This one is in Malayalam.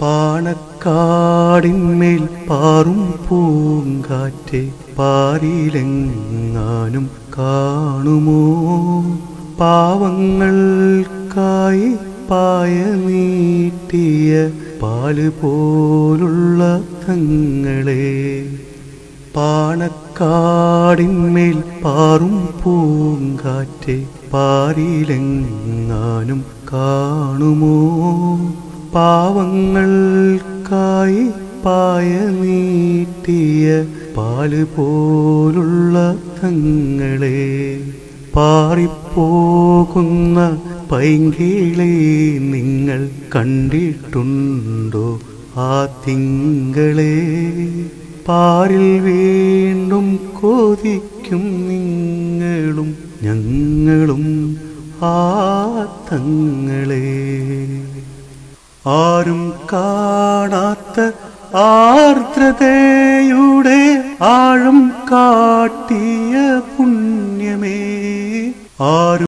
പാണക്കാടിന്മേൽ പാറും പൂങ്കാറ്റെ പാരിലെങ്ങാനും കാണുമോ? പാവങ്ങൾക്കായി പായ നീട്ടിയ പാൽ പോലുള്ള തങ്ങളെ പാണക്കാടിന്മേൽ പാറും പൂങ്കാറ്റെ പാരിലെങ്ങാനും കാണുമോ? പാവങ്ങൾക്കായി പായ നീട്ടിയ പാൽ പോലുള്ള തങ്ങളെ പാറിപ്പോകുന്ന പൈങ്കിളെ നിങ്ങൾ കണ്ടിട്ടുണ്ടോ ആ തിങ്കളെ? പാറിൽ വീണ്ടും കൊതിക്കും നിങ്ങളും ഞങ്ങളും ആ തങ്ങളെ. ആരും കാണാത്ത ആർദ്രതയുടെ ആഴം കാട്ടിയ പുണ്യമേ. ആരും